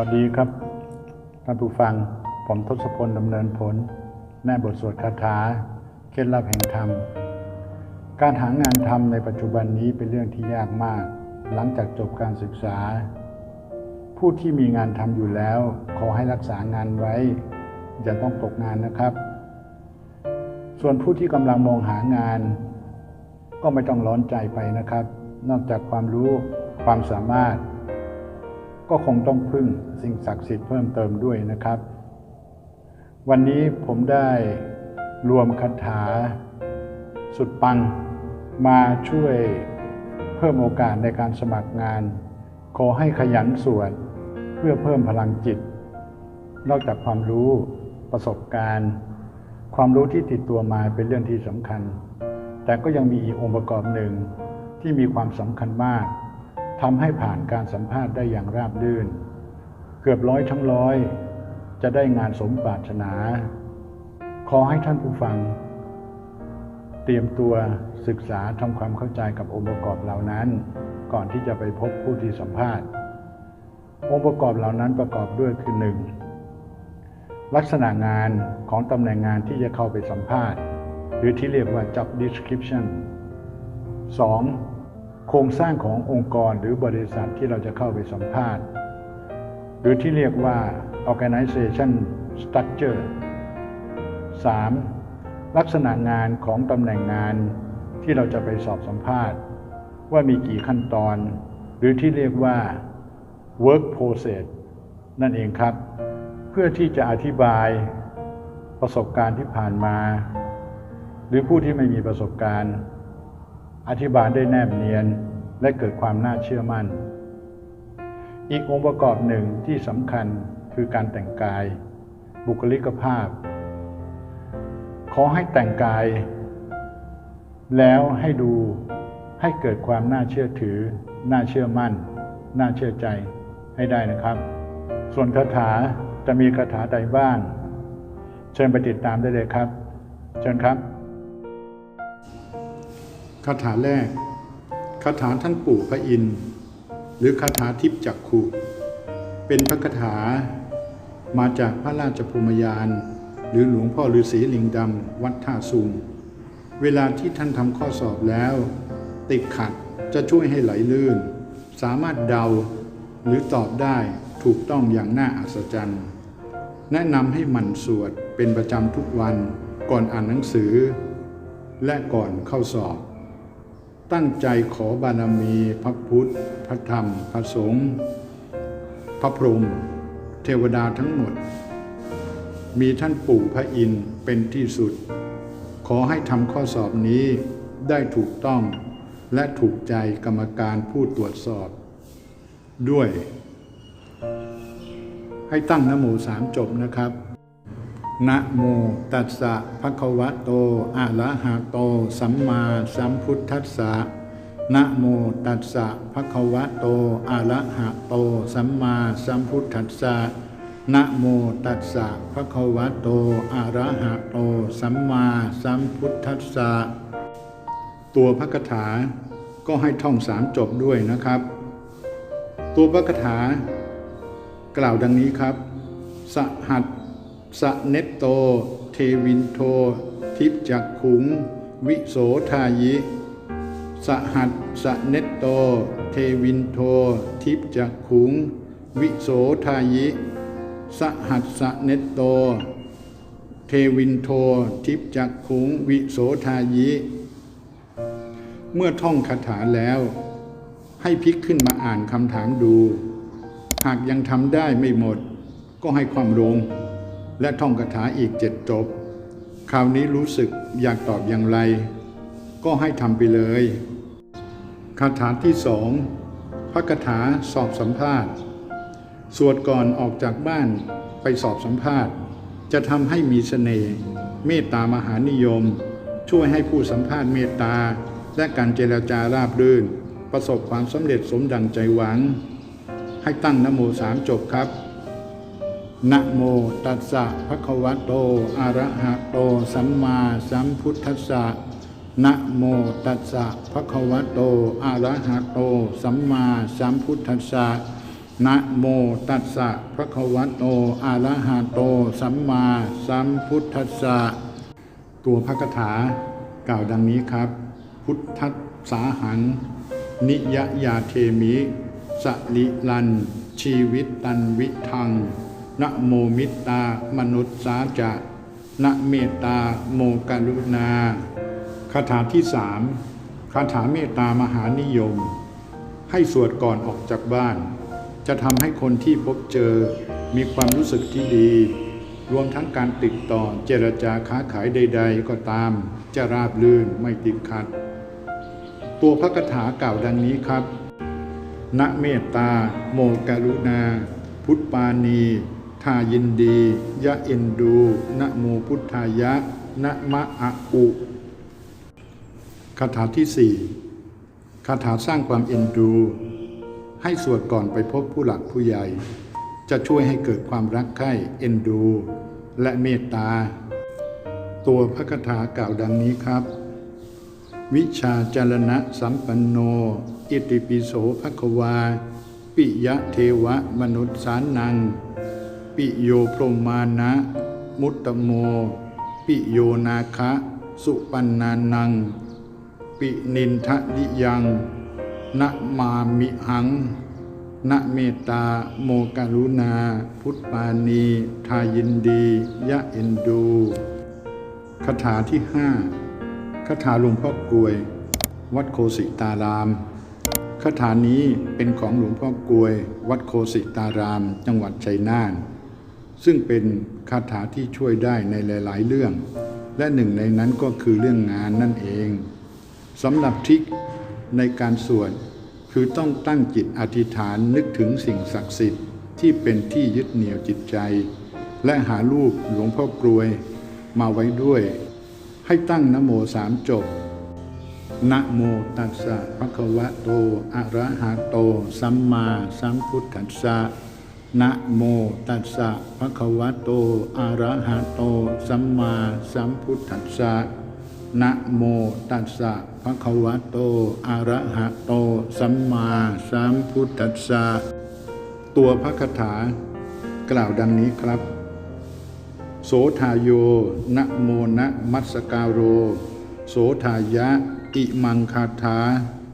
วัสดีครับ ท่านผู้ฟัง ผมทศพลดำเนินผล แม่บทสวดคาถา เคล็ดลับแห่งธรรม การหางานทำในปัจจุบันนี้เป็นเรื่องที่ยากมาก หลังจากจบการศึกษา ผู้ที่มีงานทำอยู่แล้ว ขอให้รักษางานไว้ อย่าต้องตกงานนะครับ ส่วนผู้ที่กำลังมองหางาน ก็ไม่ต้องร้อนใจไปนะครับ นอกจากความรู้ความสามารถ ก็คงต้องพึ่งสิ่งศักดิ์สิทธิ์เพิ่มเติมด้วยนะครับ วันนี้ผมได้รวมคาถาสุดปังมาช่วยเพิ่มโอกาสในการสมัครงาน ขอให้ขยันสวดเพื่อเพิ่มพลังจิต นอกจากความรู้ประสบการณ์ ความรู้ที่ติดตัวมาเป็นเรื่องที่สำคัญ แต่ก็ยังมีอีกองค์ประกอบหนึ่งที่มีความสำคัญมาก ทำให้ผ่านการสัมภาษณ์ได้อย่างราบรื่น เกือบร้อยทั้งร้อย จะได้งานสมปรารถนา ขอให้ท่านผู้ฟัง เตรียมตัวศึกษาทำความเข้าใจกับองค์ประกอบเหล่านั้น ก่อนที่จะไปพบผู้ที่สัมภาษณ์ องค์ประกอบเหล่านั้นประกอบด้วยคือหนึ่งลักษณะงานของตำแหน่งงานที่จะเข้าไปสัมภาษณ์ หรือที่เรียกว่า job description 2. โครงสร้างขององค์กรหรือบริษัทที่เราจะเข้าไปสัมภาษณ์ หรือที่เรียกว่า organization structure 3. ลักษณะงานของตำแหน่งงานที่เราจะไปสอบสัมภาษณ์ ว่ามีกี่ขั้นตอน หรือที่เรียกว่า work process นั่นเองครับ เพื่อที่จะอธิบายประสบการณ์ที่ผ่านมา หรือผู้ที่ไม่มีประสบการณ์ ธิบายได้แนบเนียนและเกิดความน่าเชื่อมั่น อีกองค์ประกอบหนึ่งที่สำคัญคือการแต่งกาย บุคลิกภาพ ขอให้แต่งกาย แล้วให้ดูให้เกิดความน่าเชื่อถือ น่าเชื่อมั่น น่าเชื่อใจให้ได้นะครับ ส่วนคาถาจะมีคาถาใดบ้าง เชิญไปติดตามได้เลยครับ เชิญครับ คาถาแรกคาถาท่านปู่พระอินทร์หรือคาถาทิพย์จักขุเป็นพระคาถามาจากพระราชภูมิยานหรือหลวงพ่อฤาษีลิงดำวัดท่าซุงเวลาที่ท่านทำข้อสอบแล้ว ติดขัดจะช่วยให้ไหลลื่น สามารถเดาหรือตอบได้ถูกต้องอย่างน่าอัศจรรย์ แนะนำให้หมั่นสวดเป็นประจำทุกวันก่อนอ่านหนังสือ และก่อนเข้าสอบ ตั้งใจขอบารมีพระพุทธ พระธรรม พระสงฆ์พระพรหมเทวดาทั้งหมด มีท่านปู่พระอินทร์เป็นที่สุด ขอให้ทำข้อสอบนี้ได้ถูกต้องและถูกใจกรรมการผู้ตรวจสอบ ด้วย ให้ตั้งนโมสามจบนะครับ นะโมตัสสะภะคะวะโตอะระหะโต สัมมาสัมพุทธัสสะนะโมตัสสะภะคะวะโตอะระหะโต สัมมาสัมพุทธัสสะนะโมตัสสะภะคะวะโตอะระหะโต สัมมาสัมพุทธัสสะตัวพระคาถาก็ให้ท่องสามจบด้วยนะครับ ตัวพระคาถากล่าวดังนี้ครับ สหัส สะเนตโต เทวินโท ทิพจักขุง วิโสทายิ สหัสสะเนตโต เทวินโท ทิพจักขุง วิโสทายิ สหัสสะเนตโต เทวินโท ทิพจักขุง วิโสทายิ เมื่อท่องคาถาแล้ว ให้พลิกขึ้นมาอ่านคำถามดู หากยังทำได้ไม่หมด ก็ให้ความลง และท่องคาถาอีกเจ็ดจบ คราวนี้รู้สึกอยากตอบอย่างไร ก็ให้ทำไปเลย คาถาที่สองพระคาถาสอบสัมภาษณ์ สวดก่อนออกจากบ้านไปสอบสัมภาษณ์ จะทำให้มีเสน่ห์เมตตามหานิยม ช่วยให้ผู้สัมภาษณ์เมตตา และการเจรจาราบรื่น ประสบความสำเร็จสมดังใจหวัง ให้ตั้งนโมสามจบครับ นะโมตัสสะภะคะวะโต อะระหะโต สัมมาสัมพุทธัสสะนะโมตัสสะภะคะวะโต อะระหะโต สัมมาสัมพุทธัสสะนะโมตัสสะภะคะวะโต อะระหะโต สัมมาสัมพุทธัสสะตัวพระคาถากล่าวดังนี้ครับ พุทธัสสาหัง นิยยาเทมิ สลิลัน ชีวิตตันวิทัง นะโมมิตตามนุษย์สาจะนะเมตตาโมกรุณาคาถาที่สามคาถาเมตตามหานิยม ให้สวดก่อนออกจากบ้าน จะทำให้คนที่พบเจอมีความรู้สึกที่ดี รวมทั้งการติดต่อเจรจาค้าขายใด ๆ ก็ตาม จะราบรื่นไม่ติดขัด ตัวพระคาถากล่าวดังนี้ครับณเมตตา โมกรุณา พุทธปานี ทายินดี ยะเอ็นดู นะโมพุทธายะ นะมะอะอุคาถาที่สี่คาถาสร้างความเอ็นดู ให้สวดก่อนไปพบผู้หลักผู้ใหญ่ จะช่วยให้เกิดความรักใคร่เอ็นดู และเมตตา ตัวพระคาถากล่าวดังนี้ครับ วิชาจารณะสัมปันโน อิติปิโสภควา ปิยะเทวะมนุษย์สานัง ปิโยพรหมานะ มุตตโม ปิโยนาคะ สุปันนานัง ปินินทะนิยังนะมามิหังนะเมตตาโมกรุณา พุทธปานีทายินดี ยะเอ็นดูคาถาที่ห้าคาถาหลวงพ่อกลวย วัดโคสิตารามคาถานี้เป็นของหลวงพ่อกลวย วัดโคสิตาราม จังหวัดชัยนาท ซึ่งเป็นคาถาที่ช่วยได้ในหลาย ๆ เรื่อง และหนึ่งในนั้นก็คือเรื่องงานนั่นเองสำหรับทริคในการสวดคือต้องตั้งจิตอธิษฐานนึกถึงสิ่งศักดิ์สิทธิ์ที่เป็นที่ยึดเหนี่ยวจิตใจ และหารูปหลวงพ่อกลวย มาไว้ด้วย ให้ตั้งนะโมสามจบนะโมตัสสะภะคะวะโต อะระหะโต สัมมาสัมพุทธัสสะ นะโมตัสสะภะคะวะโต อะระหะโต สัมมาสัมพุทธัสสะนะโมตัสสะภะคะวะโต อะระหะโต สัมมาสัมพุทธัสสะตัวพระคาถากล่าวดังนี้ครับ โสทายโย นะโมนะมัสกาโร โสทายะ อิมังคาถา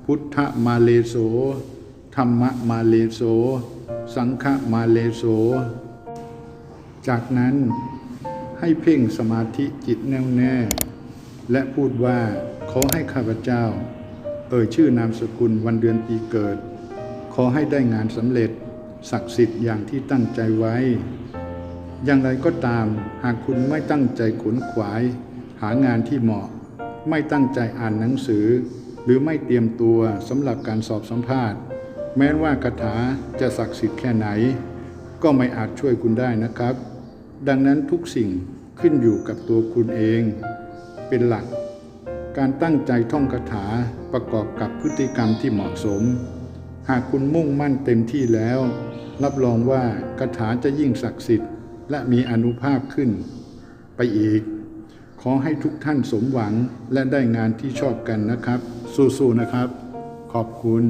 พุทธมาเลโส ธรรมมาเลโส สังฆมาเลโส จากนั้นให้เพ่งสมาธิจิตแน่วแน่ และพูดว่าขอให้ข้าพเจ้า เอ่ยชื่อนามสกุลวันเดือนปีเกิด ขอให้ได้งานสำเร็จศักดิ์สิทธิ์อย่างที่ตั้งใจไว้ อย่างไรก็ตามหากคุณไม่ตั้งใจขนขวาย หางานที่เหมาะ ไม่ตั้งใจอ่านหนังสือ หรือไม่เตรียมตัวสำหรับการสอบสัมภาษณ์ แม้ว่าคาถาจะศักดิ์สิทธิ์แค่ไหน ก็ไม่อาจช่วยคุณได้นะครับ ดังนั้นทุกสิ่งขึ้นอยู่กับตัวคุณเอง เป็นหลัก การตั้งใจท่องคาถาประกอบกับพฤติกรรมที่เหมาะสม หากคุณมุ่งมั่นเต็มที่แล้ว รับรองว่าคาถาจะยิ่งศักดิ์สิทธิ์ และมีอนุภาพขึ้น ไปอีก ขอให้ทุกท่านสมหวังและได้งานที่ชอบกันนะครับ สู้ๆนะครับ ขอบคุณ